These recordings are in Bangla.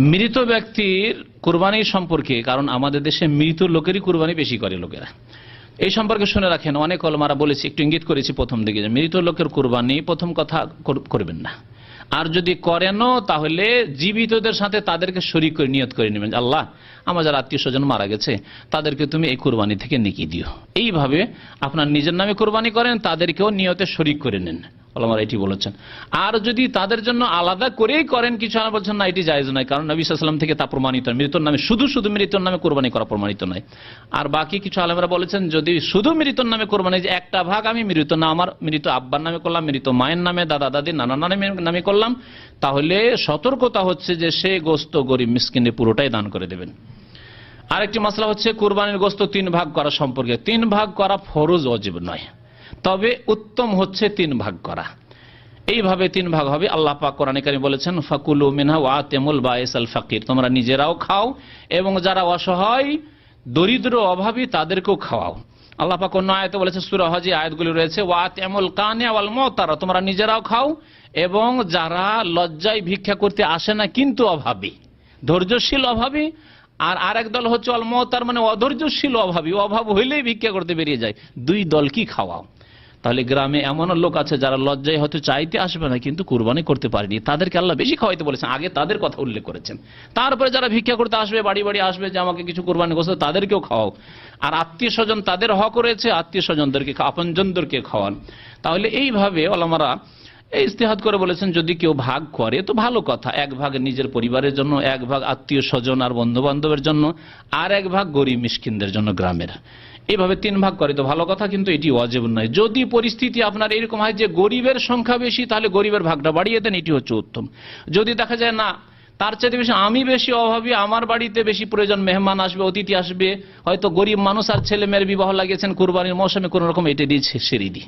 মৃত ব্যক্তির কোরবানি সম্পর্কে, কারণ আমাদের দেশে মৃত লোকেরই কোরবানি বেশি করে লোকেরা। এই সম্পর্কে শুনে রাখেন, অনেক অলমারা বলেছি, একটু ইঙ্গিত করেছি প্রথম দিকে, যে মৃত লোকের কোরবানি প্রথম কথা কর- করবেন না। আর যদি করেনও, তাহলে জীবিতদের সাথে তাদেরকে শরিক করে, নিয়ত করে নেবেন। আল্লাহ, আমার যারা আত্মীয় স্বজন মারা গেছে, তাদেরকে তুমি এই কোরবানি থেকে নিকি দিও। এইভাবে আপনার নিজের নামে কোরবানি করেন, তাদেরকেও নিয়তে শরিক করে নেন। আল্লাহ এটি বলেছেন। আর যদি তাদের জন্য আলাদা করেই করেন, কিছু আর বলছেন, না, এটি জায়েজ নয়। কারণ নবী সাল্লাম থেকে তা প্রমাণিত। নয়। মৃতর নামে, শুধু শুধু মৃতর নামে কোরবানি করা প্রমাণিত নয়। আর বাকি কিছু আলমেরা বলেছেন, যদি শুধু মৃতর নামে কোরবানি, যে একটা ভাগ আমি মৃত না, আমার মৃত আব্বার নামে করলাম, মৃত মায়ের নামে, দাদা দাদি নানা নামে নামে করলাম, তাহলে সতর্কতা হচ্ছে যে সে গোস্ত গরিব মিসকিনে পুরোটাই দান করে দেবেন। আরেকটি মশলা হচ্ছে, কোরবানির গোস্ত তিন ভাগ করা সম্পর্কে। তিন ভাগ করা ফরজ, অজীব নয়। তবে উত্তম হচ্ছে তিন ভাগ করা। এইভাবে তিন ভাগ হবে। আল্লাহ পাক কোরআনে কারিমে বলেছেন, ফাকুলু মিনহা ওয়া তেমুল বায়েসাল ফাকির। তোমরা নিজেরাও খাও এবং যারা অসহায়, দরিদ্র, অভাবী, তাদেরকেও খাওয়াও। আল্লাহ পাক অন্য আয়াতে বলেছে সূরা হজে আয়াতগুলি রয়েছে, ওয়া তেমুল কানে ওয়াল মুতারা তোমরা নিজেরাও খাও এবং যারা লজ্জায় ভিক্ষা করতে আসে না, কিন্তু অভাবী, ধৈর্যশীল অভাবী, আর আরেক দল হচ্ছে অল মতার মানে অধৈর্যশীল অভাবী। অভাব হইলেই ভিক্ষা করতে বেরিয়ে যায়। দুই দল কি খাওয়াও? তাহলে গ্রামে এমনও লোক আছে যারা লজ্জায় হয়তো চাইতে আসবে না, কিন্তু কুরবানি করতে পারেনি। তাদেরকে আল্লাহ বেশি খাওয়াইতে বলেছেন। আগে তাদের কথা উল্লেখ করেছেন। তারপরে যারা ভিক্ষা করতে আসবে, বাড়ি বাড়ি আসবে যে আমাকে কিছু কোরবানি করছে, তাদেরকেও খাওয়াও। আর আত্মীয় স্বজন তাদের হক রয়েছে, আত্মীয় স্বজনদেরকে আপনজনদেরকে খাওয়ান। তাহলে এইভাবে ওলামারা এই ইস্তেহাত করে বলেছেন, যদি কেউ ভাগ করে, তো ভালো কথা। এক ভাগ নিজের পরিবারের জন্য, এক ভাগ আত্মীয় স্বজন আর বন্ধু বান্ধবের জন্য, আর এক ভাগ গরিব মিসকিনদের জন্য গ্রামের। এইভাবে তিন ভাগ করে, তো ভালো কথা কিন্তু এটি অজেব নয়। যদি পরিস্থিতি আপনার এরকম হয় যে গরিবের সংখ্যা বেশি, তাহলে গরিবের ভাগটা বাড়িয়ে দেন, এটি হচ্ছে উত্তম। যদি দেখা যায় না, তার চাইতে বেশি আমি বেশি অভাবী, আমার বাড়িতে বেশি প্রয়োজন, মেহমান আসবে, অতিথি আসবে, হয়তো গরিব মানুষ আর ছেলে মেয়ের বিবাহ লাগিয়েছেন, কোরবানির মৌসুমে কোন রকম এটা দিয়ে সেরে দিই।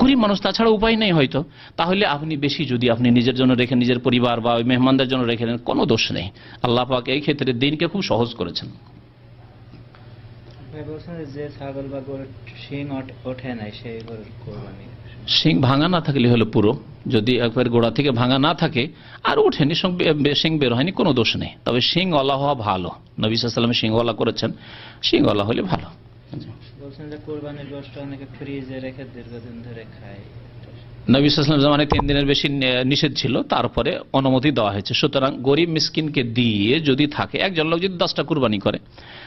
গরিব মানুষ, তাছাড়া উপায় নেই হয়তো। তাহলে আপনি বেশি যদি আপনি নিজের জন্য রেখে, নিজের পরিবার বা ওই মেহমানদের জন্য রেখে দেন, কোনো দোষ নেই। আল্লাহ পাক এই ক্ষেত্রে দিনকে খুব সহজ করেছেন। বলছেন যে ছাগল বা গরুর শিং ওঠ- নাই সেই গরুর কোরবানি। শিং ভাঙা না থাকলে হলো পুরো। যদি একবার গোড়া থেকে ভাঙা না থাকে আর ওঠেনি সং- শিং বের হয়নি কোনো দোষ নেই। তবে শিং ওলা হওয়া ভালো। নবী সাল্লাম শিং ওলা করেছেন। শিং ওলা হলে ভালো। বলছেন যে কোরবানির গোষ্ঠ অনেকে ফ্রিজে রেখে দীর্ঘদিন ধরে খায়। নবী সাল্লাম জামানে তিন দিনের বেশি নিষেধ ছিল, তারপরে অনুমতি দেওয়া হয়েছে। সুতরাং গরিব মিসকিনকে দিয়ে যদি থাকে, একজন লোক যদি দশটা কুরবানি করে,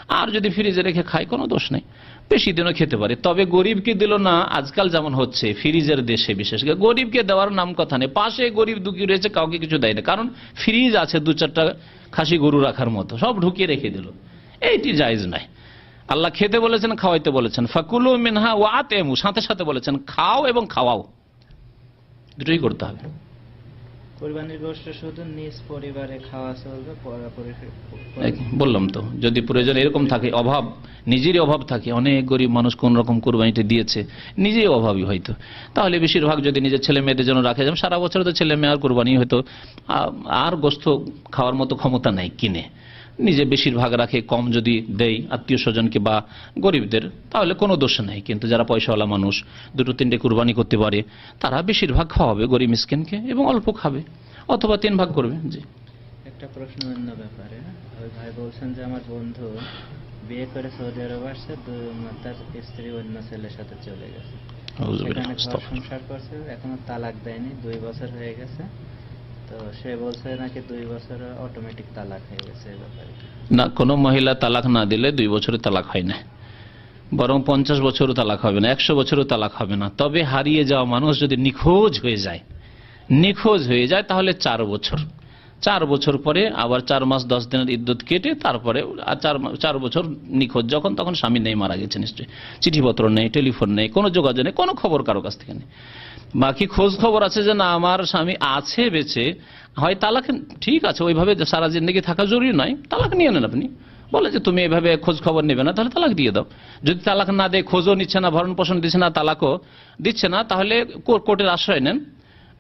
আর যদি ফ্রিজে রেখে খায়, কোনো দোষ নেই। বেশি দিনও খেতে পারে। তবে গরিবকে দিল না, আজকাল যেমন হচ্ছে, ফ্রিজের দেশে বিশেষ করে। গরিবকে দেওয়ার নাম কথা নেই। পাশে গরিব দুঃখী রয়েছে, কাউকে কিছু দেয় না। কারণ ফ্রিজ আছে দু চারটা খাসি গরু রাখার মতো, সব ঢুকিয়ে রেখে দিল। এইটি জায়েজ নাই আল্লাহ খেতে বলেছেন, খাওয়াইতে বলেছেন। ফাকুলু মিনহা ওয়া আতেমু, সাথে সাথে বলেছেন, খাও এবং খাওয়াও। দুটোই করতে হবে। কোরবানির শুধু নিজ পরিবারে খাওয়া চলবে বললাম তো যদি প্রয়োজন এরকম থাকে অভাব নিজেরই অভাব থাকে অনেক গরিব মানুষ কোন রকম কোরবানিটা দিয়েছে নিজেই অভাবই হয়তো। তাহলে বেশিরভাগ যদি নিজের ছেলে মেয়েদের জন্য রাখে যেমন সারা বছর তো ছেলে মেয়ে আর কোরবানি হয়তো আর গোস্ত খাওয়ার মতো ক্ষমতা নাই কিনে। নিজে বেশিরভাগ রাখে কম যদি দেই আত্মীয় স্বজনকে বা গরিবদের তাহলে কোনো দোষ নেই। কিন্তু যারা পয়সাওয়ালা মানুষ দুটো তিনটে কুরবানি করতে পারে তারা বেশিরভাগ খাওয়াবে গরিব মিসকিনকে এবং অল্প খাবে অথবা তিন ভাগ করবে। জি। একটা প্রশ্ন অন্য ব্যাপারে। ওই ভাই বলছেন যে আমার বন্ধু বিয়ে করে সৌদি আরব আসছে তার স্ত্রী অন্য ছেলের সাথে চলে গেছে। সংসার করছে এখনও তালাক দেয়নি দুই বছর হয়ে গেছে। তো সে বলছে নাকি দুই বছরে অটোমেটিক তালাক হয়ে গেছে ব্যাপারে। না, কোনো মহিলা তালাক না দিলে দুই বছরে তালাক হয় না। বরং পঞ্চাশ বছরও তালাক হবে না, একশো বছরও তালাক হবে না। তবে হারিয়ে যাওয়া মানুষ যদি নিখোঁজ হয়ে যায়, নিখোঁজ হয়ে যায় তাহলে চার বছর চার বছর পরে, আবার চার মাস দশ দিনের ইদ্যুৎ কেটে তারপরে আর চার চার বছর নিখোঁজ। যখন তখন স্বামী নেই, মারা গেছে নিশ্চয়ই। চিঠিপত্র নেই, টেলিফোন নেই, কোনো যোগাযোগ নেই, কোনো খবর কারও কাছ থেকে নেই। বাকি খোঁজ খবর আছে যে না, আমার স্বামী আছে, বেঁচে। হয় তালাক, ঠিক আছে, ওইভাবে সারা জিন্দগি থাকা জরুরি নয়। তালাক নিয়ে নেন আপনি। বলে যে, তুমি এভাবে খোঁজ খবর নেবে না, তাহলে তালাক দিয়ে দাও। যদি তালাক না দেয়, খোঁজও নিচ্ছে না ভরণ পোষণ দিচ্ছে না, তালাকও দিচ্ছে না, তাহলে কোর্টের আশ্রয় নেন।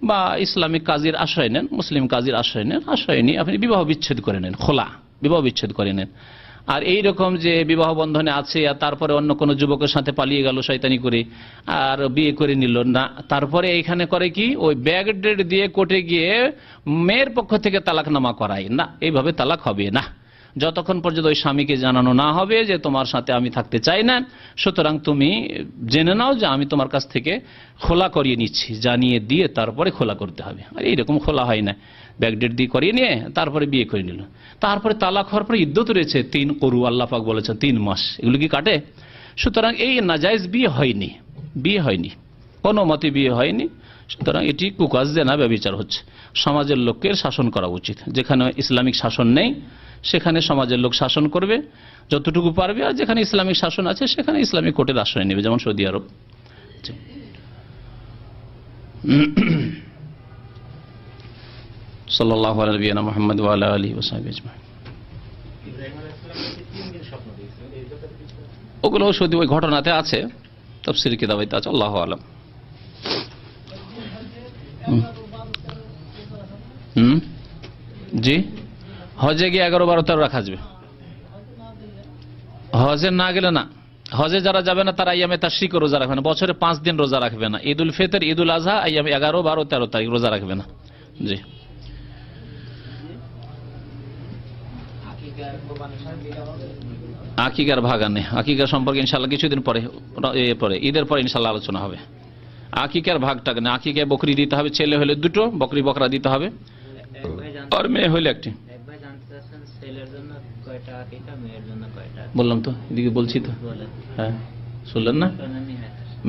বা ইসলামিক কাজীর আশ্রয় নেন, মুসলিম কাজীর আশ্রয় নেন, আশ্রয় নিয়ে আপনি বিবাহ বিচ্ছেদ করে নেন, খোলা, বিবাহ বিচ্ছেদ করে নেন। আর এই রকম যে বিবাহ বন্ধনে আছে আর তারপরে অন্য কোনো যুবকের সাথে পালিয়ে গেল শয়তানি করে, আর বিয়ে করে নিল, না, তারপরে এইখানে করে কি? ওই ব্যাগ ডেট দিয়ে কোর্টে গিয়ে মেয়ের পক্ষ থেকে তালাকনামা করায়। না, এইভাবে তালাক হবে না। যতক্ষণ পর্যন্ত ওই স্বামীকে জানানো না হবে যে তোমার সাথে আমি থাকতে চাই না, সুতরাং তুমি জেনে নাও যে আমি তোমার কাছ থেকে খোলা করিয়ে নিচ্ছি, জানিয়ে দিয়ে তারপরে খোলা করতে হবে। আর এইরকম খোলা হয় না। ব্যাকডেট দিয়ে করিয়ে নিয়ে তারপরে বিয়ে করে নিল। তারপরে তালাক হওয়ার পরে ইদ্যত রয়েছে, তিন করু আল্লাহ পাক বলেছেন তিন মাস। এগুলো কি কাটে? সুতরাং এই নাজাইজ বিয়ে হয়নি বিয়ে হয়নি। কোনো মতে বিয়ে হয়নি। সুতরাং এটি কুকাজ দেনা ব্যবচার হচ্ছে। সমাজের লোককে শাসন করা উচিত। যেখানে ইসলামিক শাসন নেই, সেখানে সমাজের লোক শাসন করবে, যতটুকু পারবে, আর যেখানে ইসলামিক শাসন আছে, সেখানে ইসলামিক কোর্টের আশ্রয় নেবে, যেমন সৌদি আরব। জি। সাল্লাল্লাহু আলা ওগুলো সৌদি ওই ঘটনাতে আছে তফসির কিতাবাইতে আছে, আল্লাহ আলম। হুম? জি? হজে গিয়ে এগারো বারো তেরো রাখা যাবে হজে না গেলে না। হজে যারা যাবে না তারা আইয়ামে তার শিখ রোজা রাখবে না। বছরে পাঁচ দিন রোজা রাখবে না। ঈদ উল ফিতর ঈদ উল আজহা আইয়ামে এগারো বারো তেরো তারিখ রোজা রাখবে না। জি। আকিকার ভাগা নেই আকিকার সম্পর্কে ইনশাল্লাহ কিছুদিন পরে এ পরে ঈদের পরে ইনশাল্লাহ আলোচনা হবে। আকিকার ভাগটা নেই আকিকায় বকরি দিতে হবে ছেলে হলে দুটো বকরি বকরা দিতে হবে। আর মেয়ে হলে একটি। বললাম তো এদিকে বলছি তো। হ্যাঁ শুনলেন না।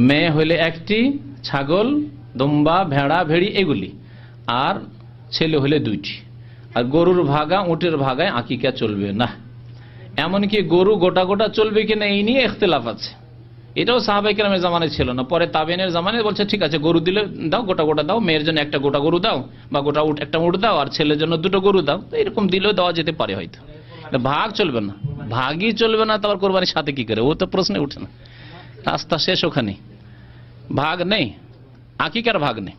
মেয়ে হলে একটি ছাগল দম্বা ভেড়া ভেড়ি এগুলি। আর ছেলে হলে দুইটি। আর গরুর ভাগা উটের ভাগায় আকিকা চলবে। না এমনকি গরু গোটা গোটা চলবে কিনা এই নিয়ে এখতলাফ আছে। এটাও সাহাবাই কেরামের জামানায় ছিল না। পরে তাবেনের জামানায় বলছে, ঠিক আছে, গরু দিলে দাও, গোটা গোটা দাও, মেয়ের জন্য একটা গোটা গরু দাও বা গোটা উঠ একটা উট দাও আর ছেলের জন্য দুটো গরু দাও। তো এরকম দিলেও দেওয়া যেতে পারে হয়তো। ভাগ চলবে না। ভাগই চলবে না তো আবার কোরবানির সাথে কি করে? ও তো প্রশ্নে উঠে না। রাস্তা শেষ ওখানে ভাগ নেই। আকিকার ভাগ নেই।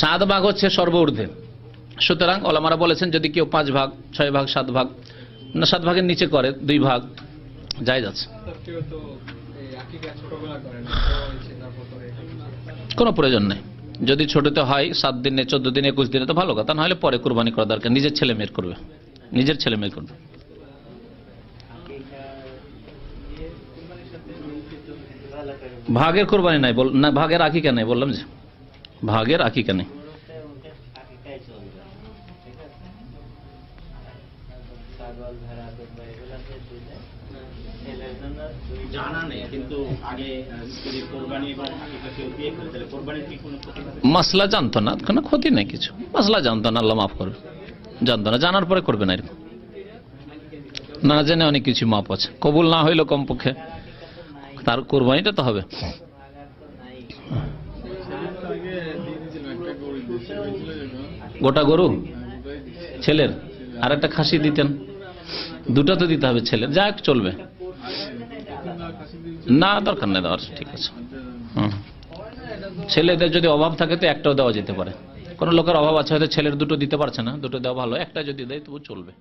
সাত ভাগ হচ্ছে সর্ব ঊর্ধ্বে সুতরাং ওলামারা বলেছেন, যদি কেউ পাঁচ ভাগ, ছয় ভাগ, সাত ভাগ, না, সাত ভাগের নিচে করে, দুই ভাগ, যাই যাচ্ছে। কোনো প্রয়োজন নেই। যদি ছোটতে হয়, সাত দিনে, চোদ্দ দিনে, একুশ দিনে তো ভালো কথা নাহলে পরে কোরবানি করা দরকার। নিজের ছেলে মেয়ের করবে। নিজের ছেলে মেয়ের করবে। ভাগের কোরবানি নাই না, ভাগের আকিকা নেই, বললাম যে। ভাগের আকিকা নেই। মাসলা জানতো না, কোনো ক্ষতি নেই কিছু। মাসলা জানতো না, আল্লাহ মাফ করবে। জানতো না, জানার পরে করবে না এরকম। না জেনে অনেক কিছু মাপ আছে। কবুল না হইল কমপক্ষে, তার কোরবানিটা তো হবে। গোটা গরু? ছেলের? আর একটা খাসি দিতেন। দুটো তো দিতে হবে ছেলের। যাক চলবে। না, দরকার নেই, দেওয়ার ঠিক আছে। ছেলেদের যদি অভাব থাকে তো একটাও দেওয়া যেতে পারে। কোনো লোকের অভাব আছে, হয়তো ছেলের দুটো দিতে পারছে না, দুটো দেওয়া ভালো, একটা যদি দেয় তবু চলবে।